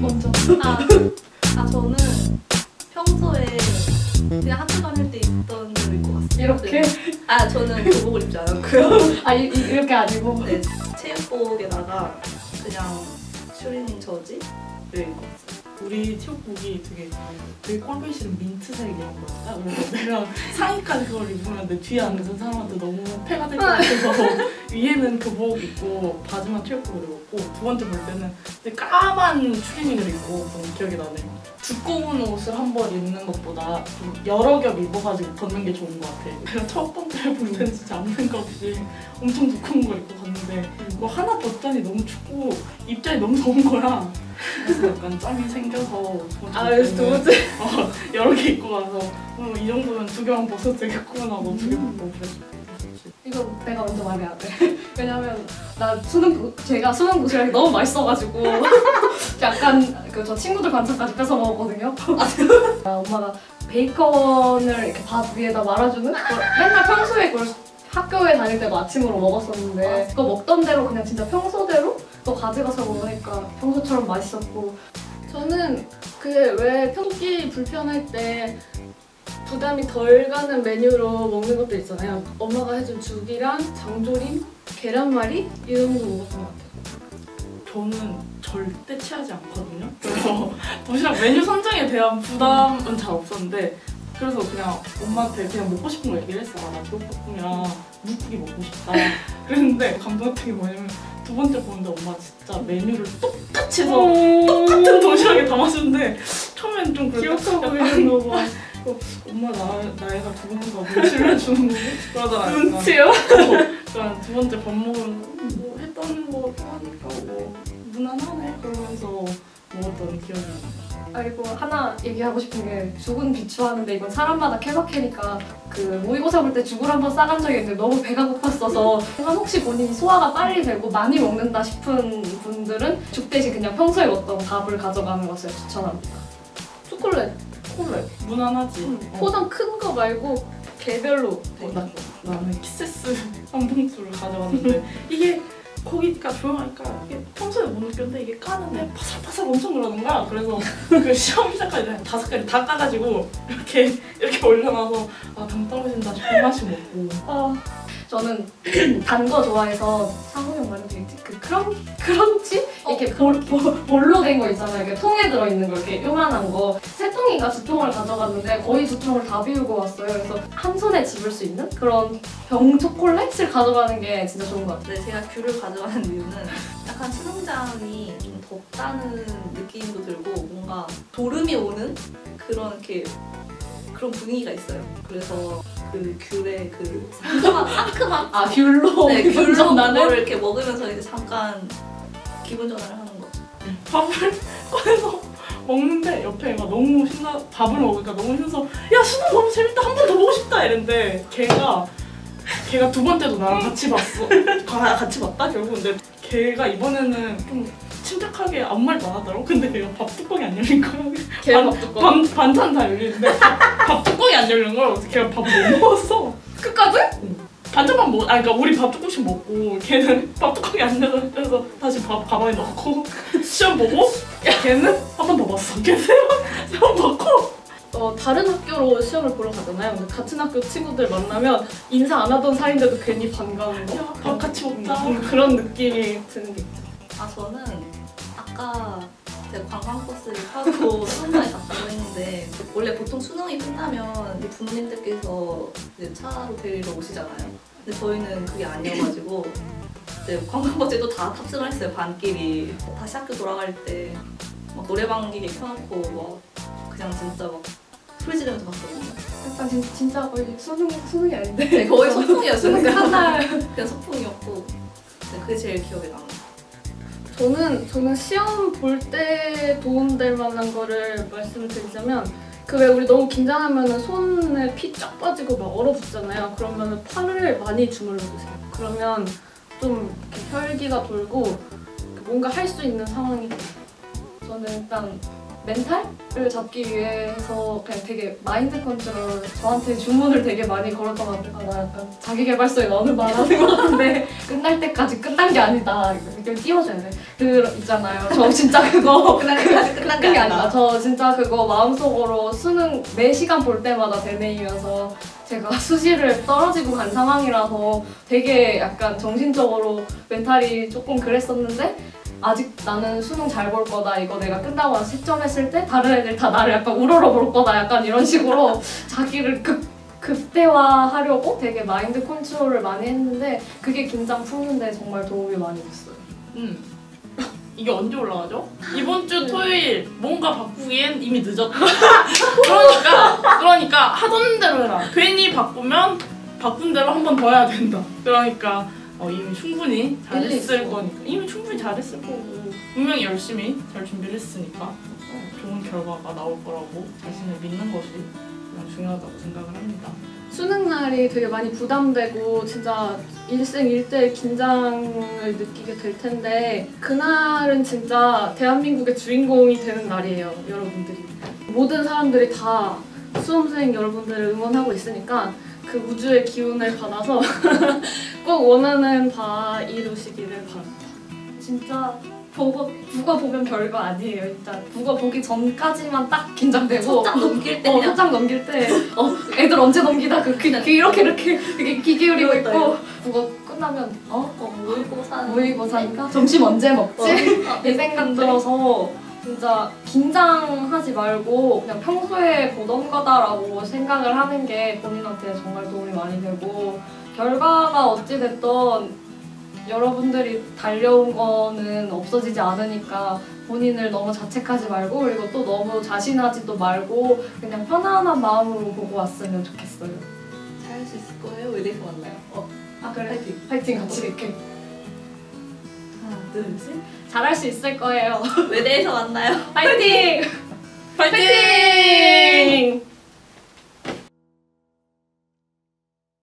먼저. 아, 아 저는 평소에 그냥 학교 다닐 때 입던 대로 입고 갔어요. 이렇게? 아 저는 교복을 입지 않았고요. 아 이, 이, 이렇게 아니고. 네, 체육복에다가 그냥 슈리닝 저지를 입고 왔어요. 우리 체육복이 되게 되게 꼴보기 싫은 민트색 이런 거였다. 그래서 내가 상의까지 그걸 입으면 내 뒤에 앉은 사람한테 너무 패가 될 것 같아서 위에는 교복 입고 바지만 체육복을 입었고 두 번째 볼 때는 까만 추리닝을 입고 좀 기억이 나네요. 두꺼운 옷을 한벌 입는 것보다 좀 여러 겹 입어가지고 걷는 게 좋은 것 같아. 내가 첫 번째 볼 때는 진짜 아무 생각 없이 엄청 두꺼운 걸 입고 갔는데 뭐 하나 벗자니 너무 춥고 입자니 너무 더운 거야. 그래서 약간 짬이 생겨서 아 번째. 어, 여러 개 입고 가서 어, 이 정도면 두 개만 벗어도 되겠구나 하고 두개 벗고 그랬었지. 이거 내가 먼저 말해야 돼. 왜냐면 나 수능 도, 제가 수능 도시락이 너무 맛있어가지고 약간 그 저 친구들 반찬까지 뺏어 먹었거든요. 아, 엄마가 베이컨을 이렇게 밥 위에다 말아주는 그걸 맨날 평소에 그걸 학교에 다닐 때도 아침으로 먹었었는데 그거 먹던 대로 그냥 진짜 평소대로 또 가져가서 먹으니까 평소처럼 맛있었고 저는 그왜 평기 불편할 때 부담이 덜 가는 메뉴로 먹는 것도 있잖아요. 엄마가 해준 죽이랑 장조림, 계란말이 이런 거 먹었던 것 같아요. 저는 절대 취하지 않거든요. 그래서 도시락 메뉴 선정에 대한 부담은 잘 없었는데 그래서 그냥 엄마한테 그냥 먹고 싶은 거 얘기를 했어. 아, 나 제육볶음이랑 무국이 먹고 싶다. 그랬는데 감동했던 게 뭐냐면 두 번째 보는데 엄마 진짜 메뉴를 똑같이 해서 똑같은 도시락에 담아주는데 처음엔 좀 약간 있는 거 봐. 어, 엄마 나, 나이가 두 번인가 눈치를 주는 거지? 그러잖아. 약간. 눈치요? 어, 그러니까 두 번째 밥 먹으면 뭐 했던 거 하니까 뭐 무난하네 그러면서 먹었던 기억이 나요. 아이고 하나 얘기하고 싶은 게 죽은 비추하는데 이건 사람마다 케바케니까 그 모의고사 볼 때 죽을 한번 싸간 적이 있는데 너무 배가 고팠어서 혹시 본인이 소화가 빨리 되고 많이 먹는다 싶은 분들은 죽 대신 그냥 평소에 먹던 밥을 가져가는 것을 추천합니다. 초콜릿. 콜레 무난하지. 어. 포장 큰 거 말고 개별로. 어, 나, 나는 키세스 한 봉투를 가져갔는데 이게 거기가 조용하니까 이게 평소에 못 느꼈는데 이게 까는데 바삭바삭 엄청 그러는 거야. 그래서 그 시험 시작까지 한 다섯 개를 다 까가지고 이렇게 이렇게 올려놔서 아당 떨어진다 싶은 맛이 먹고. 아, 저는 단 거 좋아해서 상훈이 형 말해도 되겠지? 그 크런, 크런치? 이렇게 볼, 볼, 볼 로 된 거 있잖아요. 이렇게 통에 들어 있는 거, 이렇게 요만한 거. 세 통인가 두 통을 가져갔는데 거의 두 통을 다 비우고 왔어요. 그래서 한 손에 집을 수 있는 그런 병 초콜릿을 가져가는 게 진짜 좋은 것 같아요. 근데 제가 귤을 가져가는 이유는 약간 수능장이 좀 덥다는 느낌도 들고 뭔가 도름이 오는 그런 이렇게 그런 분위기가 있어요. 그래서 그 귤의 그 상큼한 상큼한 아, 귤로 네, 귤로? 그거를 이렇게 먹으면서 이제 잠깐 기분 전환을 하는 거죠. 밥을 꺼내서 먹는데 옆에 애가 너무 신나 밥을 먹으니까 너무 신나서 야 수능 너무 재밌다 한 번 더 보고 싶다 이랬는데 걔가 걔가 두 번째도 나랑 같이 봤어 가- 같이 봤다 결국 근데 걔가 이번에는 좀 침착하게 아무 말도 안 하더라고 근데 걔가 밥 뚜껑이 안 열린 거야 개밥 뚜껑. 반, 반찬 다 열리는데 밥, 밥 뚜껑이 안 열린 거야 그래서 걔가 밥을 못 먹었어 끝까지? 반찬만 먹, 아 그러니까 우리 밥 조금씩 먹고 걔는 밥 뚜껑이 안 열려서 다시 밥 가방에 넣고 시험 보고 걔는 한 번 더 봤어. 걔 세번 먹고 어, 다른 학교로 시험을 보러 가잖아요. 근데 같은 학교 친구들 만나면 인사 안 하던 사이인데도 괜히 반가운 거. 야, 밥 같이 먹자. 음, 그런 느낌이 드는 게 있죠. 아 저는 관광버스를 타고 수능장에 갔다고 했는데 원래 보통 수능이 끝나면 이제 부모님들께서 이제 차로 데리러 오시잖아요. 근데 저희는 그게 아니어가지고 이제 관광버스에 또다 탑승을 했어요 반끼리 다시 학교 돌아갈 때 막 노래방 기계 켜놓고 막 그냥 진짜 막 소리 지르면서 갔거든요. 약간 진, 진짜 거의 수능, 수능이 아닌데. 네, 거의 소풍이었어요. 그냥 한날 그냥 소풍이었고 네, 그게 제일 기억에 남아요. 저는 저는 시험 볼 때 도움될 만한 거를 말씀을 드리자면 그 왜 우리 너무 긴장하면 손에 피 쫙 빠지고 막 얼어붙잖아요. 그러면 팔을 많이 주물러 주세요. 그러면 좀 혈기가 돌고 뭔가 할 수 있는 상황이 돼요. 저는 일단 멘탈을 잡기 위해서 그냥 되게 마인드 컨트롤 저한테 주문을 되게 많이 걸었던 것 같아요. 아, 나 약간 자기 개발서에 너무 말하는 것 같은데 끝날 때까지 끝난 게 아니다. 이걸 띄워줘야 돼. 그 있잖아요. 저 진짜 그거 끝난 게 끝난 게 아니다. 저 진짜 그거 마음속으로 수능 매 시간 볼 때마다 되뇌이면서 제가 수시를 떨어지고 간 상황이라서 되게 약간 정신적으로 멘탈이 조금 그랬었는데 아직 나는 수능 잘 볼 거다 이거 내가 끝나고 나서 채점했을 때 다른 애들 다 나를 약간 우러러 볼 거다 약간 이런 식으로 자기를 극 극대화하려고 되게 마인드 컨트롤을 많이 했는데 그게 긴장 푸는데 정말 도움이 많이 됐어요. 음. 이게 언제 올라가죠? 이번 주 토요일 뭔가 바꾸기엔 이미 늦었다. 그러니까 그러니까 하던 대로 해라. 괜히 바꾸면 바꾼 대로 한 번 더 해야 된다. 그러니까 어, 이미 충분히 잘했을 있어. 거니까 이미 충분히 잘했을 거고 분명히 열심히 잘 준비를 했으니까 어, 좋은 결과가 나올 거라고 자신을 믿는 것이 가장 중요하다고 생각을 합니다. 수능 날이 되게 많이 부담되고 진짜 일생일대 긴장을 느끼게 될 텐데 그날은 진짜 대한민국의 주인공이 되는 날이에요 여러분들이 모든 사람들이 다 수험생 여러분들을 응원하고 있으니까 그 우주의 기운을 받아서 꼭 원하는 바 이루시기를 바랍니다 진짜 보고 국어 보면 별거 아니에요. 일단 국어 보기 전까지만 딱 긴장되고 첫장 넘길 때 어, 그냥 첫장 넘길 때 어, 애들 언제 넘기다 그, 그, 그 이렇게 이렇게 이렇게 귀 기울이고 있고 국어 끝나면 어? 어, 모의고사 모의고사니까 점심 언제 먹지? 어. 이 생각 들어서 진짜 긴장하지 말고 그냥 평소에 보던 거다라고 생각을 하는 게 본인한테 정말 도움이 많이 되고 결과가 어찌 됐던 여러분들이 달려온 거는 없어지지 않으니까 본인을 너무 자책하지 말고 그리고 또 너무 자신하지도 말고 그냥 편안한 마음으로 보고 왔으면 좋겠어요. 잘할 수 있을 거예요. 의대에서 만나요. 어, 아 그래? 파이팅. 파이팅 같이 이렇게 하나, 둘, 셋. 잘할 수 있을 거예요. 외대에서 만나요. 파이팅! 파이팅!